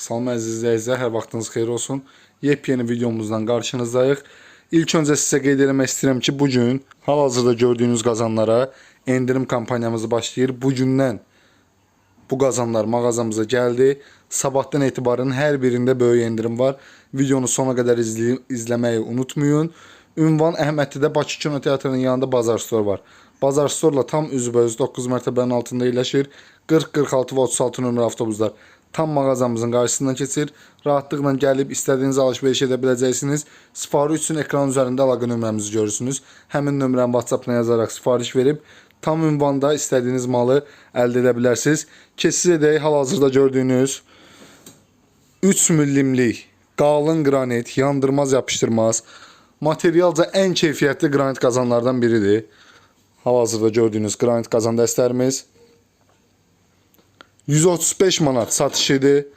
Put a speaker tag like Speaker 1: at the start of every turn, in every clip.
Speaker 1: Salam əziz izləyicilər, hər vaxtınız xeyir olsun. Yepyeni videomuzdan qarşınızdayıq. İlk öncə sizə qeyd etmək istəyirəm ki, bu gün hal-hazırda gördüyünüz qazanlara endirim kampanyamız başlayır. Bu gündən bu qazanlar mağazamıza gəldi. Sabahdan etibarən hər birində böyük endirim var. Videonu sona qədər izley izləməyi unutmayın. Ünvan Əhmədlidə Bakı Kino Teatrının yanında Bazar Store var. Bazar Store-la tam üzbəüz 9 mərtəbənin altında yerləşir. 40, 46 və 36 nömrə avtobuslar tam mağazamızın qarşısından keçir. Rahatlıqla gəlib istədiyiniz alış-veriş edə biləcəksiniz. Sifariş üçün ekran üzərində əlaqə nömrəmizi görürsünüz. Həmin nömrəni WhatsApp-dan yazaraq sifariş verib tam ünvanda istədiyiniz malı əldə edə bilərsiniz. Keçid edək hal-hazırda gördüyünüz 3 millimlik qalın qranit, yandırmaz, yapışdırmaz. Materialca ən keyfiyyətli qranit qazanlardan biridir. Hal-hazırda gördüyünüz qranit qazan dəstlərimiz 135 manat satış idi.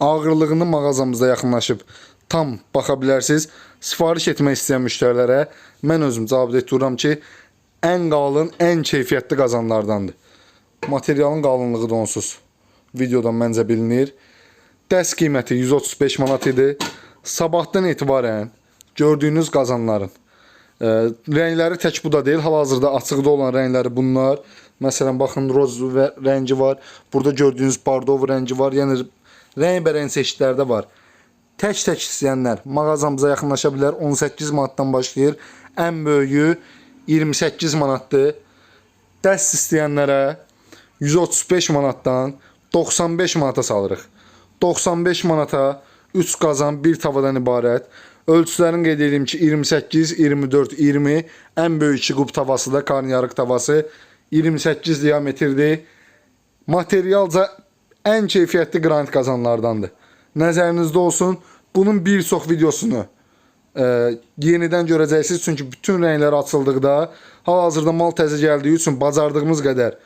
Speaker 1: Ağırlığını mağazamızda yaxınlaşıb tam baxa bilərsiniz. Sifariş etmək istəyən müştərilərə mən özüm cavab etdirirəm ki, ən qalın, ən keyfiyyətli qazanlardandır. Materialın qalınlığı da onsuz. Videodan məncə bilinir. Dəst qiyməti 135 manat idi. Sabahdan etibarən gördüyünüz qazanların e, rəngləri tək bu da deyil. Hal-hazırda açıqda olan rəngləri bunlar. Məsələn, baxın roz və rəngi var. Burada gördüyünüz bardov rəngi var. Yəni rəngbərəng çeşidlərdə var. Tək-tək istəyənlər mağazamıza yaxınlaşa bilər. 18 manatdan başlayır. Ən böyüyü 28 manatdır. Dəst istəyənlərə 135 manatdan 95 manata salırıq. 95 manata 3 qazan, 1 tavadan ibarət. Ölçülərini qeyd edeyim ki, 28, 24, 20 ən böyük 2 qub tavası da karnıyarıq tavası 28 diametrdir. Materialca ən keyfiyyətli qranit qazanlardandır. Nəzərinizdə olsun. Bunun bir çox videosunu e, yenidən görəcəksiniz. Çünki bütün rənglər açıldıqda hal-hazırda mal təzə gəldiyi üçün bacardığımız qədər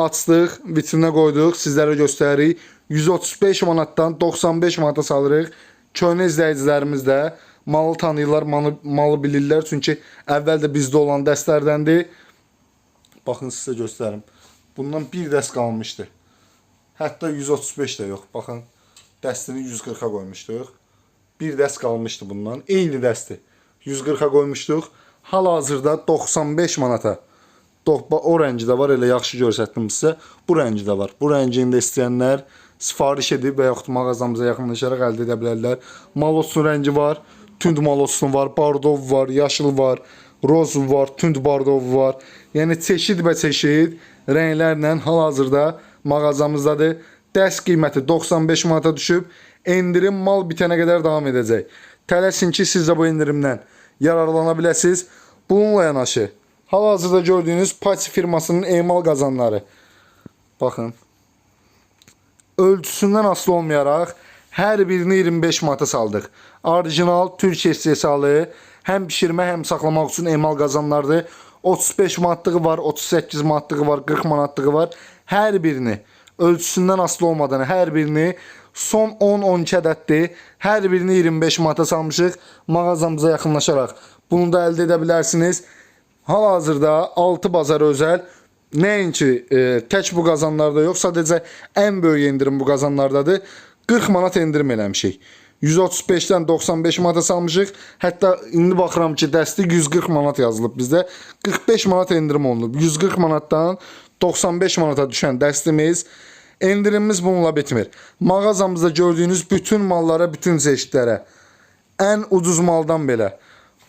Speaker 1: açdıq, vitrinə qoyduq, sizlərə göstəririk. 135 manatdan 95 manata salırıq. Köhnə izləyicilərimiz də malı tanıyırlar, malı, malı bilirlər. Çünki əvvəl də bizdə olan dəstlərdəndir. Baxın sizə göstərim. Bundan bir dəst qalmışdı. Hətta 135 də yox. Baxın, dəstini 140-a qoymuşduq. Bir dəst qalmışdı bundan. Eyni dəsti. 140-a qoymuşduq. Hal-hazırda 95 manata. O rəngi də var, elə yaxşı göstərdim sizə. Bu rəngi də var. Bu rəngini də istəyənlər sifariş edib və yaxud mağazamıza yaxınlaşaraq əldə edə bilərlər. Malossun rəngi var, tünd malossun var, bardov var, yaşıl var, roz var, tünd bardov var. Yəni çeşid və çeşid rənglərlə hal-hazırda mağazamızdadır. Dəst qiyməti 95 manata düşüb. Endirim mal bitənə qədər davam edəcək. Tələsin ki, siz də bu endirimdən yararlana biləsiniz. Bununla yanaşı hal-hazırda gördüyünüz Paçi firmasının emal qazanları. Baxın. Ölçüsündən asılı olmayaraq hər birini 25 manata saldıq. Orijinal Türkiyə istehsalı həm bişirmə, həm saxlamaq üçün emal qazanlardır. 35 manatlığı var, 38 manatlığı var, 40 manatlığı var. Hər birini ölçüsündən asılı olmadan hər birini son 10-12 ədəddir. Hər birini 25 manata salmışıq mağazamıza yaxınlaşaraq. Bunu da əldə edə bilərsiniz. Hal-hazırda 6 bazar özəl nəinki e, tək bu qazanlarda yox, sadəcə ən böyük endirim bu qazanlardadır. 40 manat endirim eləmişik. 135-dən 95 manata salmışıq. Hətta indi baxıram ki, dəsti 140 manat yazılıb bizdə. 45 manat endirim olunub. 140 manatdan 95 manata düşən dəstimiz endirimimiz bununla bitmir. Mağazamızda gördüyünüz bütün mallara, bütün çeşidlərə ən ucuz maldan belə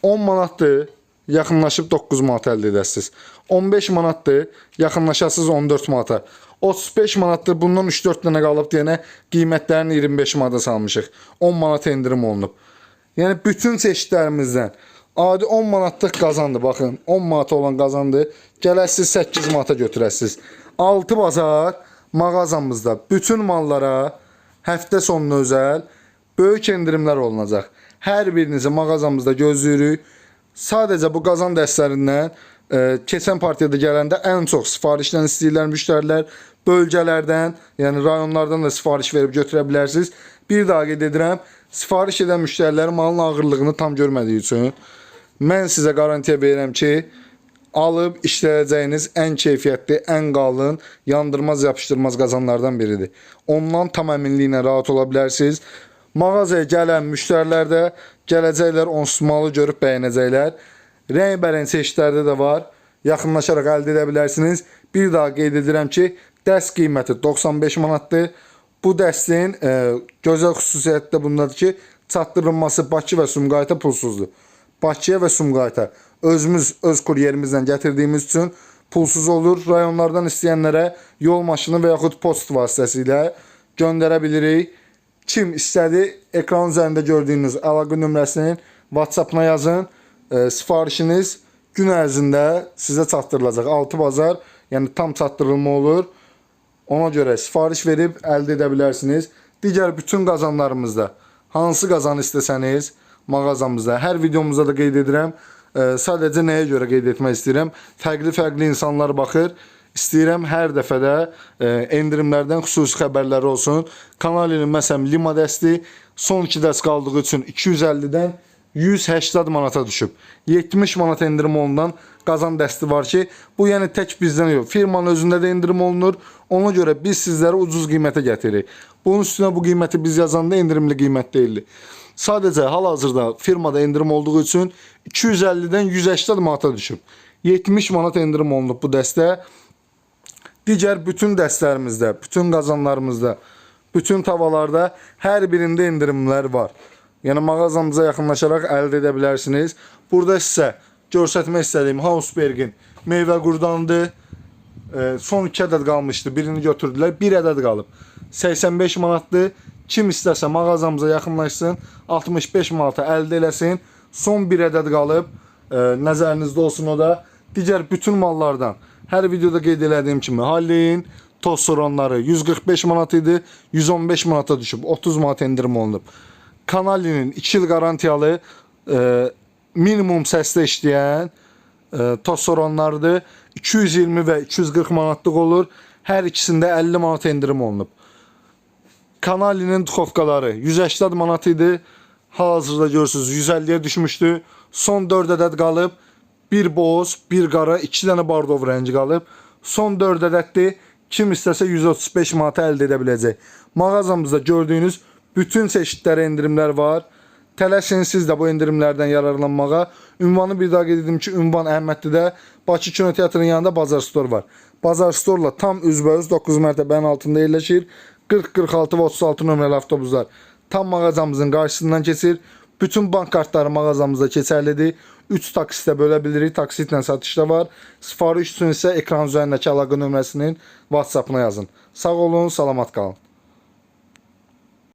Speaker 1: 10 manatdır, yaxınlaşıb 9 manat əldə edəsiniz. 15 manatdır, yaxınlaşasınız 14 manata. 35 manatdır, bundan 3-4 dənə qalıb deyənə qiymətlərini 25 manata salmışıq. 10 manat endirim olunub. Yəni bütün çeşidlərimizdən adi 10 manatlıq qazandı, baxın. 10 manat olan qazandı. Gələsiz 8 manata götürəsiz. 6 bazar mağazamızda bütün mallara həftə sonuna özəl böyük endirimlər olunacaq. Hər birinizi mağazamızda gözləyirik. Sadəcə bu qazan dəstlərindən keçən partiyada gələndə ən çox sifarişdən istəyirlər müştərilər. Bölgələrdən, yəni rayonlardan da sifariş verib götürə bilərsiniz. Bir daha qeyd edirəm, sifariş edən müştərilər malın ağırlığını tam görmədiyi üçün mən sizə qarantiya verirəm ki, alıb işləyəcəyiniz ən keyfiyyətli, ən qalın, yandırmaz, yapışdırmaz qazanlardan biridir. Ondan tam əminliklə rahat ola bilərsiniz. Mağazaya gələn müştərilər də gələcəklər onsuz malı görüb bəyənəcəklər. Rəngbərəng çeşidlərdə də var. Yaxınlaşaraq əldə edə bilərsiniz. Bir daha qeyd edirəm ki, dəst qiyməti 95 manatdır. Bu dəstin e, gözəl xüsusiyyəti də bundadır ki, çatdırılması Bakı və Sumqayıta pulsuzdur. Bakıya və Sumqayıta özümüz öz kuryerimizlə gətirdiyimiz üçün pulsuz olur. Rayonlardan istəyənlərə yol maşını və yaxud post vasitəsilə göndərə bilirik. Kim istədi, ekran üzərində gördüyünüz əlaqə nömrəsinin WhatsApp-na yazın. E, sifarişiniz gün ərzində sizə çatdırılacaq. 6 bazar, yəni tam çatdırılma olur. Ona görə sifariş verib əldə edə bilərsiniz. Digər bütün qazanlarımızda hansı qazan istəsəniz mağazamızda hər videomuzda da qeyd edirəm. E, sadəcə nəyə görə qeyd etmək istəyirəm? Fərqli-fərqli insanlar baxır. İstəyirəm hər dəfədə e, endirimlərdən xüsusi xəbərlər olsun. Kanal ilə məsələn Lima dəsti son 2 dəst qaldığı üçün 250-dən 180 manata düşüb. 70 manat endirim olunan qazan dəsti var ki, bu yəni tək bizdən yox, firmanın özündə də endirim olunur. Ona görə biz sizlərə ucuz qiymətə gətiririk. Bunun üstünə bu qiyməti biz yazanda endirimli qiymət deyildi. Sadəcə hal-hazırda firmada endirim olduğu üçün 250-dən 180 manata düşüb. 70 manat endirim olunub bu dəstə. Digər bütün dəstlərimizdə, bütün qazanlarımızda, bütün tavalarda hər birində endirimlər var. Yəni mağazamıza yaxınlaşaraq əldə edə bilərsiniz. Burada sizə göstərmək istədiyim Hausbergin meyvə qurdanıdır. E, son 2 ədəd qalmışdı. Birini götürdülər. 1 ədəd qalıb. 85 manatdır. Kim istəsə mağazamıza yaxınlaşsın, 65 manata əldə eləsin. Son 1 ədəd qalıb. E, nəzərinizdə olsun o da. Digər bütün mallardan hər videoda qeyd elədiyim kimi Hallin toz soranları 145 manat idi, 115 manata düşüb, 30 manat endirim olunub. Kanalinin 2 il garantiyalı e, minimum səsdə işləyən e, toz soranlardır. 220 və 240 manatlıq olur. Hər ikisində 50 manat endirim olunub. Kanalinin duxovkaları 180 manat idi. Hazırda görürsünüz 150-yə düşmüşdü. Son 4 ədəd qalıb. Bir boz, bir qara, 2 dənə bardov rəngi qalıb. Son 4 ədəddir. Kim istəsə 135 manata əldə edə biləcək. Mağazamızda gördüyünüz bütün çeşidlərə endirimlər var. Tələsin siz də bu endirimlərdən yararlanmağa. Ünvanı bir daha qeyd edim ki, ünvan Əhmədlidə Bakı Kino Teatrının yanında Bazar Store var. Bazar Store-la tam üzbəüz 9 mərtəbənin altında yerləşir. 40, 46 və 36 nömrəli avtobuslar tam mağazamızın qarşısından keçir. Bütün bank kartları mağazamızda keçərlidir. 3 taksitə bölə bilirik. Taksitlə satış da var. Sifariş üçün isə ekran üzərindəki əlaqə nömrəsinin WhatsApp-ına yazın. Sağ olun, salamat qalın.